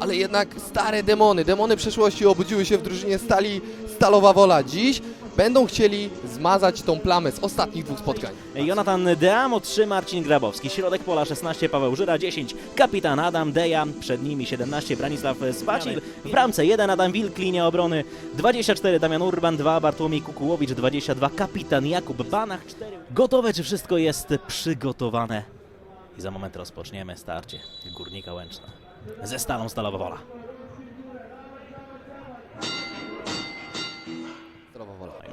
ale jednak stare demony, demony przeszłości obudziły się w drużynie Stali Stalowa Wola. Dziś będą chcieli zmazać tą plamę z ostatnich dwóch spotkań. Jonathan Deamo 3, Marcin Grabowski. Środek pola 16, Paweł Żyra 10, kapitan Adam Deja, przed nimi 17, Branisław Spacil. W bramce 1, Adam Wilk, linia obrony 24, Damian Urban 2, Bartłomiej Kukułowicz 22, kapitan Jakub Banach 4. Gotowe, czy wszystko jest przygotowane? I za moment rozpoczniemy starcie Górnika Łęczna ze Stalą Stalowa Wola.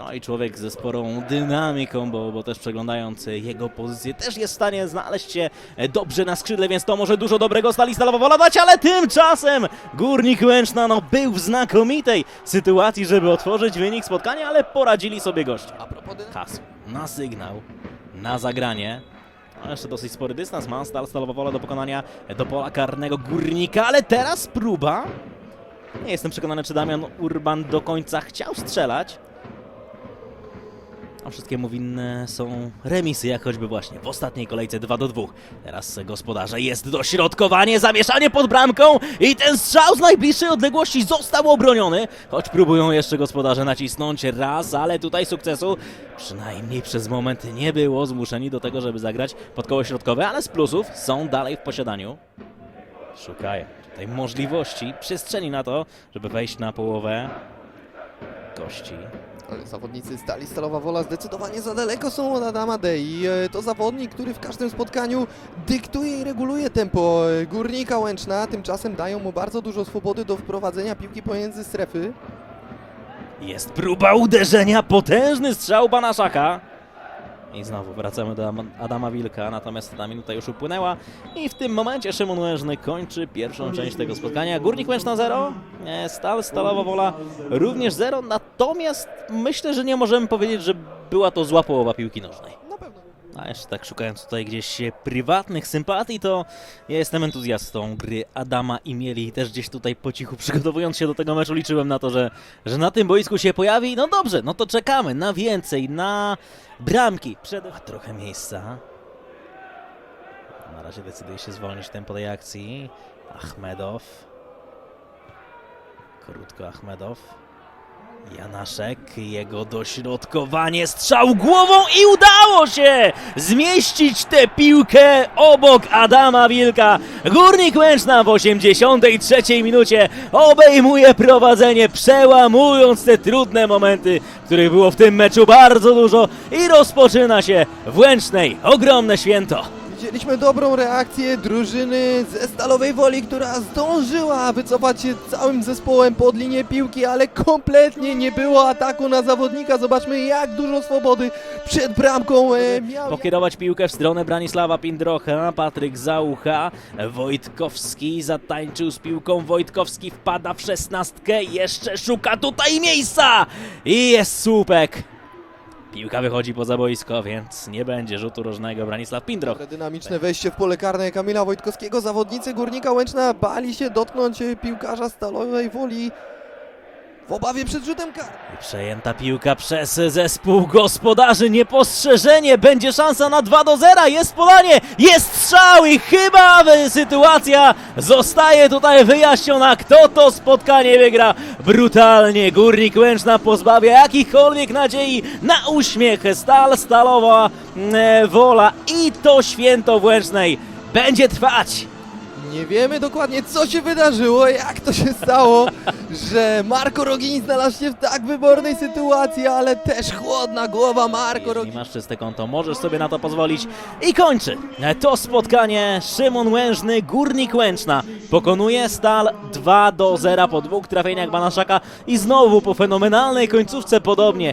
No i człowiek ze sporą dynamiką, bo, bo też przeglądając jego pozycję też jest w stanie znaleźć się dobrze na skrzydle, więc to może dużo dobrego stali Stalowa Wola dać, ale tymczasem Górnik Łęczna no, był w znakomitej sytuacji, żeby otworzyć wynik spotkania, ale poradzili sobie goście. A propos dynamiki. Hasł na sygnał, na zagranie. No, jeszcze dosyć spory dystans ma Stal Stalowa Wola do pokonania do pola karnego Górnika, ale teraz próba. Nie jestem przekonany, czy Damian Urban do końca chciał strzelać. A wszystkiemu winne są remisy, jak choćby właśnie w ostatniej kolejce 2 do 2. Teraz gospodarze jest dośrodkowanie, zamieszanie pod bramką i ten strzał z najbliższej odległości został obroniony. Choć próbują jeszcze gospodarze nacisnąć raz, ale tutaj sukcesu przynajmniej przez moment nie było. Zmuszeni do tego, żeby zagrać pod koło środkowe, ale z plusów są dalej w posiadaniu. Szukają tutaj możliwości, przestrzeni na to, żeby wejść na połowę gości. Ale zawodnicy Stali Stalowa Wola zdecydowanie za daleko są od Adama Dei. E, To zawodnik, który w każdym spotkaniu dyktuje i reguluje tempo e, Górnika Łęczna. Tymczasem dają mu bardzo dużo swobody do wprowadzenia piłki pomiędzy strefy. Jest próba uderzenia, potężny strzał Banaszaka. I znowu wracamy do Ama- Adama Wilka, natomiast ta minuta już upłynęła i w tym momencie Szymon Łężny kończy pierwszą część tego spotkania. Górnik Łęczna 0, e, Stal Stalowa Wola również 0, natomiast myślę, że nie możemy powiedzieć, że była to zła połowa piłki nożnej. Pewno. A jeszcze tak szukając tutaj gdzieś prywatnych sympatii, to ja jestem entuzjastą gry Adama i Mieli. Też gdzieś tutaj po cichu przygotowując się do tego meczu liczyłem na to, że, że na tym boisku się pojawi. No dobrze, no to czekamy na więcej, na bramki. Przed... A trochę miejsca. Na razie decyduje się zwolnić tempo tej akcji. Achmedow. Krótko Achmedow. Janaszek, jego dośrodkowanie, strzał głową i udało się zmieścić tę piłkę obok Adama Wilka. Górnik Łęczna w 83 minucie obejmuje prowadzenie, przełamując te trudne momenty, których było w tym meczu bardzo dużo i rozpoczyna się w Łęcznej ogromne święto. Widzieliśmy dobrą reakcję drużyny ze Stalowej Woli, która zdążyła wycofać się całym zespołem pod linię piłki, ale kompletnie nie było ataku na zawodnika. Zobaczmy jak dużo swobody przed bramką e, miał. Pokierować piłkę w stronę Branisława Pindrocha, Patryk Załucha, Wojtkowski zatańczył z piłką, Wojtkowski wpada w szesnastkę, jeszcze szuka tutaj miejsca i jest słupek. Piłka wychodzi poza boisko, więc nie będzie rzutu rożnego Branisław Pindroch. Dynamiczne wejście w pole karne Kamila Wojtkowskiego. Zawodnicy Górnika Łęczna bali się dotknąć piłkarza Stalowej Woli w obawie przed rzutem karnym. Przejęta piłka przez zespół gospodarzy, niepostrzeżenie, będzie szansa na 2 do 0, jest podanie, jest strzał i chyba sytuacja zostaje tutaj wyjaśniona, kto to spotkanie wygra? Brutalnie. Górnik Łęczna pozbawia jakichkolwiek nadziei na uśmiech, stal, stalowa e, wola. I to święto w Łęcznej będzie trwać. Nie wiemy dokładnie co się wydarzyło, jak to się stało, że Marko Rogin znalazł się w tak wybornej sytuacji, ale też chłodna głowa Marko Jeśli Rogin. masz czyste konto, możesz sobie na to pozwolić. I kończy to spotkanie Szymon Łężny, Górnik Łęczna. Pokonuje Stal 2 do 0 po dwóch trafieniach Banaszaka i znowu po fenomenalnej końcówce podobnie.